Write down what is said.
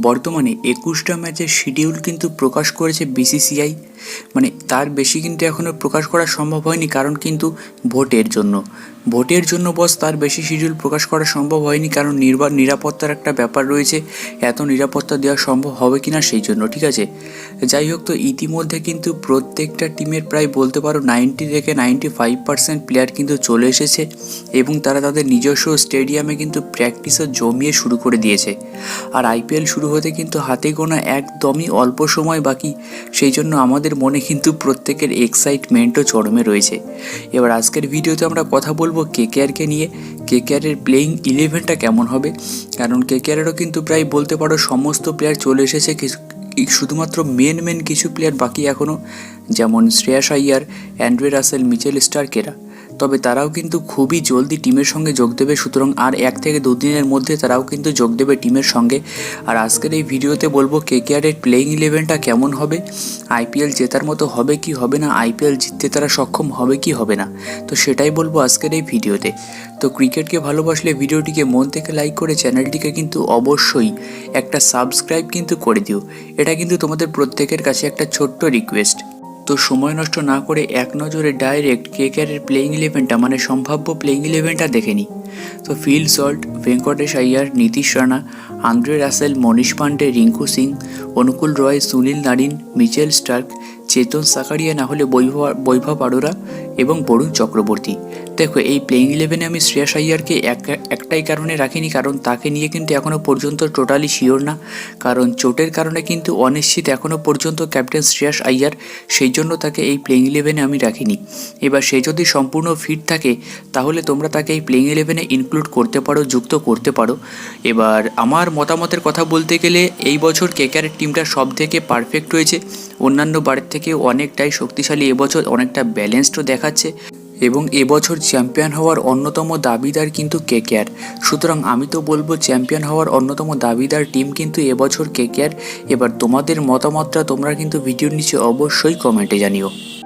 বর্তমানে একুশটা ম্যাচের শিডিউল কিন্তু প্রকাশ করেছে বিসিসিআই মানে তার বেশি কিন্তু এখনও প্রকাশ করা সম্ভব হয়নি, কারণ কিন্তু ভোটের জন্য। ভোটের জন্য বস তার বেশি শিডিউল প্রকাশ করা সম্ভব হয়নি, কারণ নির্বা, নিরাপত্তার একটা ব্যাপার রয়েছে, এত নিরাপত্তা দেওয়া সম্ভব হবে কি না সেই জন্য, ঠিক আছে? যাই হোক, তো ইতিমধ্যে কিন্তু প্রত্যেকটা টিমের প্রায় বলতে পারো নাইনটি থেকে নাইনটি ফাইভ পার্সেন্ট প্লেয়ার কিন্তু চলে এসেছে এবং তারা তাদের নিজস্ব স্টেডিয়ামে কিন্তু প্র্যাকটিসও জমিয়ে শুরু করে দিয়েছে। আর আইপিএল শুরু হতে কিন্তু হাতে গোনা একদমই অল্প সময় বাকি, সেই জন্য আমাদের মনে কিন্তু প্রত্যেকের এক্সাইটমেন্টও চরমে রয়েছে। এবার আজকের ভিডিওতে আমরা কথা বলব কেকেআরকে নিয়ে। কেকেআরের প্লেয়িং ইলেভেনটা কেমন হবে? কারণ কেকেআরেরও কিন্তু প্রায় বলতে পারো সমস্ত প্লেয়ার চলে এসেছে। শুধুমাত্র মেন মেন কিছু প্লেয়ার বাকি এখনও যেমন Shreyas Iyer, Andre Russell, Mitchell স্টার্কেরা। তবে তারাও কিন্তু খুবই জলদি টিমের সঙ্গে যোগ দেবে, সুতরাং আর এক থেকে দুদিনের মধ্যে তারাও কিন্তু যোগ দেবে টিমের সঙ্গে। আর আজকের এই ভিডিওতে বলব কে কেকেআরের প্লেয়িং ইলেভেনটা কেমন হবে আইপিএল জেতার মতো হবে কি হবে না আইপিএল জিততে তারা সক্ষম হবে কি হবে না, তো সেটাই বলব আজকের এই ভিডিওতে। তো ক্রিকেটকে ভালোবাসলে ভিডিওটিকে মন থেকে লাইক করে চ্যানেলটিকে কিন্তু অবশ্যই একটা সাবস্ক্রাইব কিন্তু করে দিও। এটা কিন্তু তোমাদের প্রত্যেকের কাছে একটা ছোট্ট রিকোয়েস্ট তো সময় নষ্ট না করে এক নজরে ডাইরেক্ট কেকেআরের প্লেইং ইলেভেনটা মানে সম্ভাব্য প্লেইং ইলেভেনটা দেখে নিই তো Phil Salt, Venkatesh Iyer Nitish Rana, Andre Russell, Manish Pandey, Rinku Singh, Anukul Roy, Sunil Narine, Mitchell Starc, Chetan Sakariya না হলে বৈভব বৈভব আরোরা এবং বরুণ চক্রবর্তী। দেখো, এই প্লেইং ইলেভেনে আমি শ্রেয়াস আইয়ারকে এক, একটাই কারণে রাখিনি, কারণ তাকে নিয়ে কিন্তু এখনও পর্যন্ত টোটালি শিওর না। কারণ চোটের কারণে কিন্তু অনিশ্চিত এখনও পর্যন্ত ক্যাপ্টেন শ্রেয়াস আইয়ার সেই জন্য তাকে এই প্লেইং ইলেভেনে আমি রাখিনি। এবার সে যদি সম্পূর্ণ ফিট থাকে, তাহলে তোমরা তাকে এই প্লেইং ইলেভেনে ইনক্লুড করতে পারো, যুক্ত করতে পারো। এবার আমার মতামতের কথা বলতে গেলে, এই বছর কেকারের টিমটা সব থেকে পারফেক্ট হয়েছে অন্যান্য বারের থেকে অনেকটাই শক্তিশালী, এবছর অনেকটা ব্যালেন্সডও দেখাচ্ছে। এবং এবছর চ্যাম্পিয়ন হওয়ার অন্যতম দাবিদার কিন্তু কেকেআর সুতরাং আমি তো বলব চ্যাম্পিয়ন হওয়ার অন্যতম দাবিদার টিম কিন্তু এবছর কেকেআর এবার তোমাদের মতামতটা তোমরা কিন্তু ভিডিওর নিচে অবশ্যই কমেন্টে জানিও।